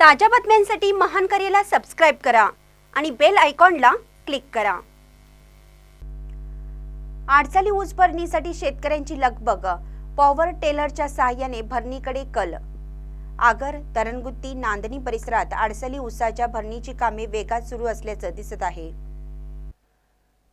ताज्या बातम्यांसाठी महान करेला सबस्क्राईब करा आणि बेल आयकॉनला क्लिक करा. आडचाली ऊस भरणीसाठी शेतकऱ्यांची लगबग. पॉवर टेलरच्या सहाय्याने भरणीकडे कल. आगर तरणगुत्ती नांदणी परिसरात आडसली ऊसाच्या भरणीची कामे वेगात सुरू असल्याचं दिसत आहे.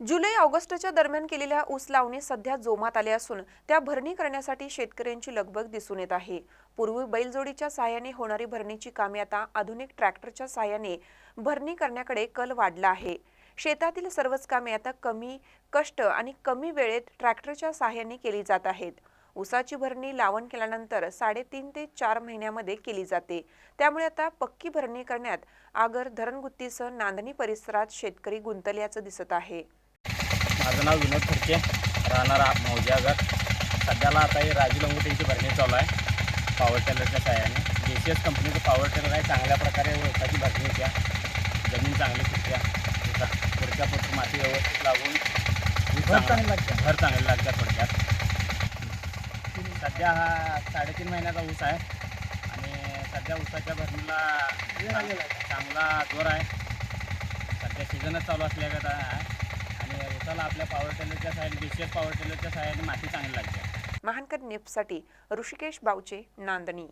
जुलै ऑगस्टच्या दरम्यान केलेल्या ऊस लावणी सध्या जोमात आले असून त्या भरणी करण्यासाठी शेतकऱ्यांची लगबग दिसून येत आहे. पूर्वी बैलजोडीच्या साहाय्याने होणारी भरणीची कामे आता आधुनिक ट्रॅक्टरच्या साहाय्याने भरणी करण्याकडे कल वाढला आहे. शेतातील सर्वच कामे आता कमी कष्ट आणि कमी वेळेत ट्रॅक्टरच्या साहाय्याने केली जात आहेत. ऊसाची भरणी लावण केल्यानंतर साडेतीन ते चार महिन्यामध्ये केली जाते. त्यामुळे आता पक्की भरणी करण्यात आगर धरणगुत्तीसह नांदणी परिसरात शेतकरी गुंतल्याचं दिसत आहे. माझं नाव विनोद फडके राहणारा मौजागर सध्याला आता हे राजू लंगोटींची भरणी चालू आहे. पॉवर टेलरच्या सहाय्याने जे सी एस कंपनीचं पॉवर टेलर आहे. चांगल्या प्रकारे ऊसाची भरणी होत्या जमीन चांगली सुटत्या ऊसा पुढच्या पुढची माती व्यवस्थित लागून ऊस चांगलं- भर चांगले लागतात थोडक्यात. सध्या हा साडेतीन महिन्याचा ऊस आहे. आणि सध्या ऊसाच्या भरणीला चांगला जोर आहे. सध्या सीझनच चालू असल्यागत आहे. आणि आपल्या पॉवर टेलरच्या साहाय्याने बीसीएस पॉवर टेलरच्या सहाय्याने माती चांगली लागते. महानकर नेपसाठी ऋषिकेश बावचे नांदणी.